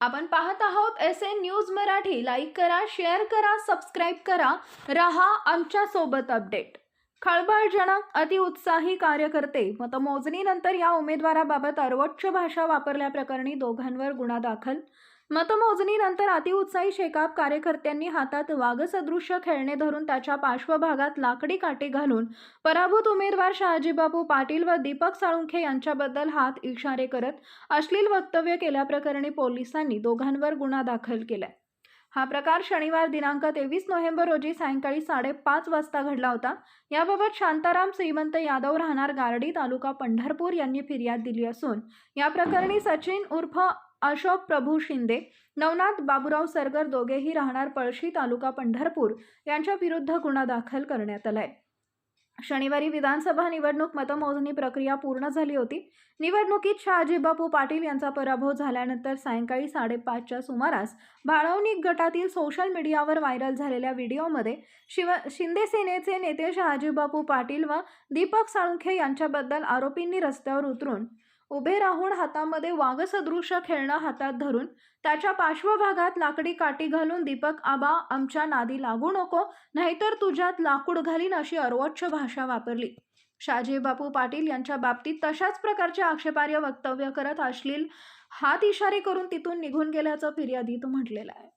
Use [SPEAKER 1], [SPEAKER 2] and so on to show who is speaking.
[SPEAKER 1] आपण पाहत आहोत S N news Marathi. Like करा शेअर करा सबस्क्राईब करा. रहा आमच्यासोबत अपडेट खळबळजनक अतिउत्साही कार्यकर्ते. मतमोजणीनंतर या उमेदवाराबाबत अर्वोच्च भाषा वापरल्याप्रकरणी दोघांवर गुन्हा दाखल. मतमोजणीनंतर अतिउत्साही शेकाप कार्यकर्त्यांनी हातात वाघसदृश्य खेळणे धरून त्याच्या पार्श्वभागात लाकडी काठी घालून पराभूत उमेदवार शहाजीबापू पाटील व दीपक साळुंखे यांच्याबद्दल हात इशारे करत अश्लील वक्तव्य केल्याप्रकरणी पोलिसांनी दोघांवर गुन्हा दाखल केलाय. हा प्रकार शनिवार दिनांक तेवीस नोव्हेंबर रोजी सायंकाळी साडेपाच वाजता घडला होता. याबाबत शांताराम श्रीमंत यादव राहणार गारडी तालुका पंढरपूर यांनी फिर्याद दिली असून या प्रकरणी सचिन उर्फ अशोक प्रभू शिंदे नवनाथ बाबुराव सरगर दोघेही राहणार पळशी तालुका पंढरपूर यांच्या विरुद्ध गुन्हा दाखल करण्यात आलाय. शनिवारी विधानसभा निवडणूक मतमोजणी प्रक्रिया पूर्ण झाली होती. निवडणुकीत शहाजीबापू पाटील यांचा पराभव झाल्यानंतर सायंकाळी साडेपाचच्या सुमारास भाळवणिक गटातील सोशल मीडियावर व्हायरल झालेल्या व्हिडिओमध्ये शिव शिंदे सेनेचे नेते शहाजीबापू पाटील व दीपक साळुंखे यांच्याबद्दल आरोपींनी रस्त्यावर उतरून उभे राहून हातामध्ये वाघसदृश्य खेळणं हातात धरून त्याच्या पार्श्वभागात लाकडी काठी घालून दीपक आबा आमच्या नादी लागू नको नाहीतर तुझ्यात लाकूड घालीन अशी अर्वोच्च भाषा वापरली. शहाजी बापू पाटील यांच्या बाबतीत तशाच प्रकारचे आक्षेपार्ह वक्तव्य करत अश्लील हात इशारे करून तिथून निघून गेल्याचं फिर्यादीत म्हटलेलं आहे.